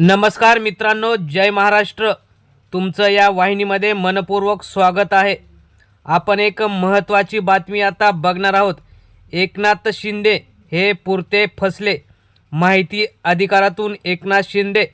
नमस्कार मित्रांनो जय महाराष्ट्र. तुमचं या वाहिनीमध्ये मनपूर्वक स्वागत आहे. आपण एक महत्त्वाची बातमी आता बघणार आहोत. एकनाथ शिंदे हे पुरते फसले. माहिती अधिकारातून एकनाथ शिंदे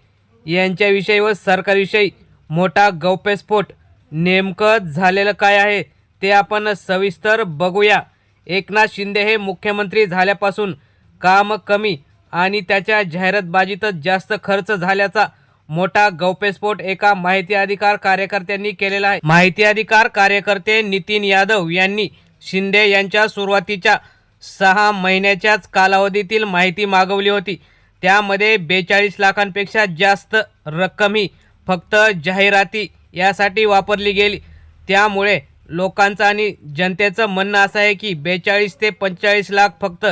यांच्याविषयी व सरकारविषयी मोठा गौप्यस्फोट नेमकं झालेलं काय आहे ते आपण सविस्तर बघूया. एकनाथ शिंदे हे मुख्यमंत्री झाल्यापासून काम कमी आणि त्याच्या जाहिरातबाजीतच जास्त खर्च झाल्याचा मोठा गौप्यस्फोट एका माहिती अधिकार कार्यकर्त्यांनी केलेला आहे. माहिती अधिकार कार्यकर्ते नितीन यादव यांनी शिंदे यांच्या सुरुवातीच्या सहा महिन्याच्याच कालावधीतील माहिती मागवली होती. त्यामध्ये बेचाळीस लाखांपेक्षा जास्त रक्कम ही फक्त जाहिराती यासाठी वापरली गेली. त्यामुळे लोकांचं आणि जनतेचं म्हणणं असं आहे की बेचाळीस ते पंचेचाळीस लाख फक्त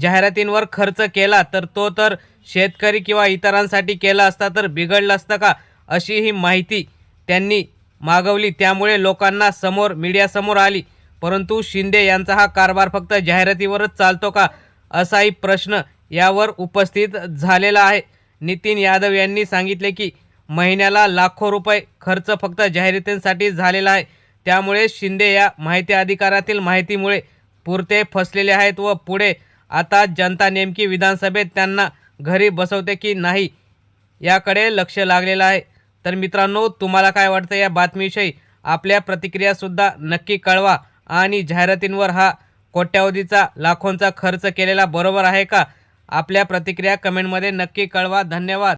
जाहिरातींवर खर्च केला तर तो तर शेतकरी किंवा इतरांसाठी केला असता तर बिघडलं असतं का अशी ही माहिती त्यांनी मागवली. त्यामुळे लोकांना समोर मीडियासमोर आली. परंतु शिंदे यांचा हा कारभार फक्त जाहिरातीवरच चालतो का असाही प्रश्न यावर उपस्थित झालेला आहे. नितीन यादव यांनी सांगितले की महिन्याला लाखो रुपये खर्च फक्त जाहिरातींसाठी झालेला आहे. त्यामुळे शिंदे या माहिती अधिकारातील माहितीमुळे पुरते फसलेले आहेत व पुढे आता जनता नेमकी विधानसभेत त्यांना घरी बसवते की नाही याकडे लक्ष लागलेलं आहे. तर मित्रांनो तुम्हाला काय वाटतं या बातमीविषयी? आपल्या प्रतिक्रियासुद्धा नक्की कळवा आणि जाहिरातींवर हा कोट्यावधीचा लाखोंचा खर्च केलेला बरोबर आहे का? आपल्या प्रतिक्रिया कमेंटमध्ये नक्की कळवा. धन्यवाद.